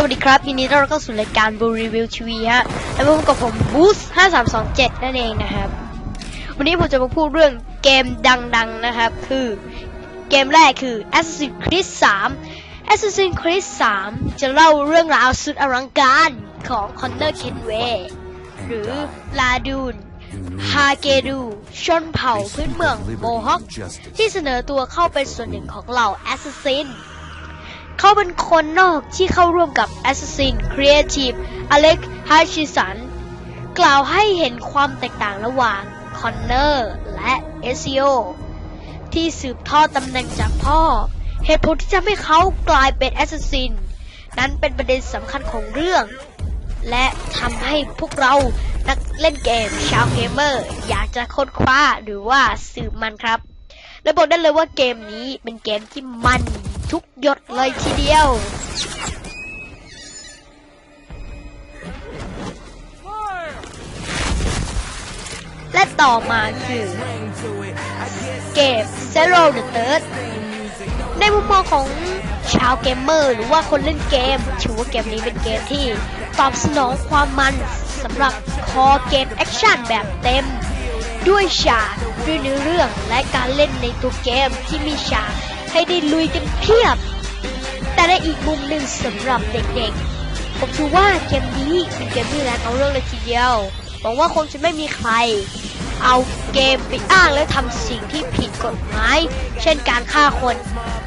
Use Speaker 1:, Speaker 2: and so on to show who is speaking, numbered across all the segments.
Speaker 1: สวัสดีครับยินดีต้อนรับเข้าสู่รายการบูรีวิวทีวีฮะ และพบกับผมบูส5327นั่นเองนะครับ วันนี้ผมจะมาพูดเรื่องเกมดังๆนะครับ คือเกมแรกคือ Assassin's Creed 3 Assassin's Creed 3 จะเล่าเรื่องราวสุดอลังการของ Connor Kenway หรือลาดูนฮาเกดูชนเผ่าพื้นเมืองโมฮอคที่เสนอตัวเข้าเป็นส่วนหนึ่งของเหล่าแอสซัสซิน เขาเป็นคนนอกที่เข้าร่วมกับ Assassin Creative Alex Hutchison กล่าวให้เห็นความแตกต่างระหว่างคอนเนอร์และ SEO ที่สืบทอดตำแหน่งจากพ่อ เหตุผลที่ทำให้เขากลายเป็น Assassin นั้นเป็นประเด็นสำคัญของเรื่อง และทำให้พวกเรานักเล่นเกมชาวเกมเมอร์อยากจะค้นคว้าหรือว่าสืบมันครับและบอกได้เลยว่าเกมนี้เป็นเกมที่มัน ทุกหยดเลยทีเดียว และต่อมาคือ เกม Zero the Third ในมุมมองของชาวเกมเมอร์ หรือว่าคนเล่นเกมถือว่าเกมนี้เป็นเกมที่ตอบสนองความมันสำหรับคอเกมแอคชั่นแบบเต็ม ด้วยฉากด้วยเนื้อเรื่องและการเล่นในตัวเกมที่มีฉาก ให้ได้ลุยกันเพียบ แต่ในอีกมุมหนึ่งสำหรับเด็กๆ ผมถือว่าเกมนี้เป็นเกมที่แรงเอาเรื่องเลยทีเดียว หวังว่าคงจะไม่มีใคร เอาเกมไปอ้างและทำสิ่งที่ผิดกฎหมาย เช่นการฆ่าคน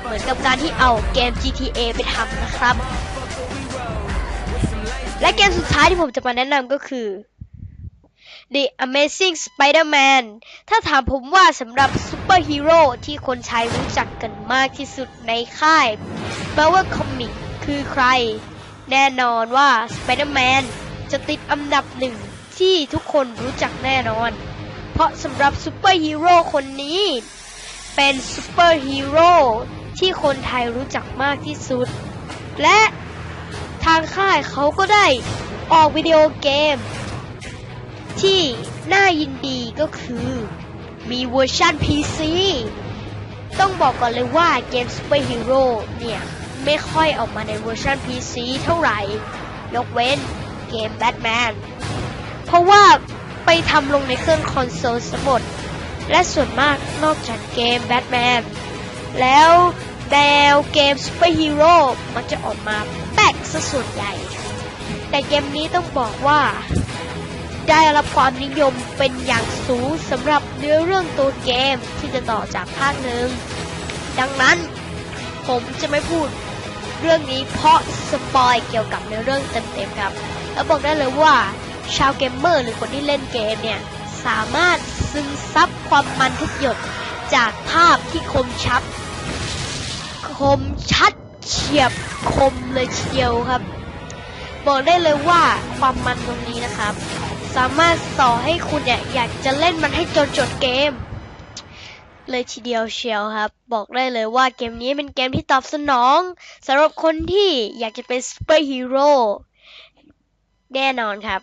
Speaker 1: เหมือนกับการที่เอาเกม GTA ไปทำนะครับ และเกมสุดท้ายที่ผมจะมาแนะนำก็คือ The Amazing Spider-Man ถ้าถามผมว่าสำหรับซูเปอร์ฮีโร่ที่คนใช้รู้จักกันมากที่สุดในค่าย Marvel Comics คือใคร แน่นอนว่า Spider-Man จะติดอันดับหนึ่งที่ทุกคนรู้จักแน่นอน เพราะสำหรับซูเปอร์ฮีโร่คนนี้ เป็นซูเปอร์ฮีโร่ที่คนไทยรู้จักมากที่สุด และทางค่ายเขาก็ได้ออกวิดีโอเกม ที่น่ายินดีก็คือ มีเวอร์ชัน PC ต้องบอกก่อนเลยว่าเกม Super Hero เนี่ย ไม่ค่อยออกมาในเวอร์ชัน PC เท่าไหร่ ยกเว้นเกม Batman เพราะว่าไปทำลงในเครื่องคอนโซลสมด และส่วนมากนอกจากเกม Batman แล้วแนวเกม Super Hero มันจะออกมาแปลกซะส่วนใหญ่ แต่เกมนี้ต้องบอกว่า ได้รับความนิยมเป็นอย่างสูงสำหรับเนื้อเรื่องตัวเกมที่จะต่อจากภาคหนึ่ง ดังนั้นผมจะไม่พูดเรื่องนี้เพราะสปอยเกี่ยวกับเนื้อเรื่องเต็มๆครับ แล้วบอกได้เลยว่าชาวเกมเมอร์หรือคนที่เล่นเกมเนี่ย สามารถซึมซับความมันทุกหยดจากภาพที่คมชัดคมชัดเฉียบคมเลยเดียวครับ บอกได้เลยว่าความมันตรงนี้นะครับ สามารถต่อให้คุณเนี่ยอยากจะเล่นมันให้จนจบเกม เลยทีเดียวเชียวครับ บอกได้เลยว่าเกมนี้เป็นเกมที่ตอบสนองสำหรับคนที่อยากจะเป็นซูเปอร์ฮีโร่แน่นอนครับ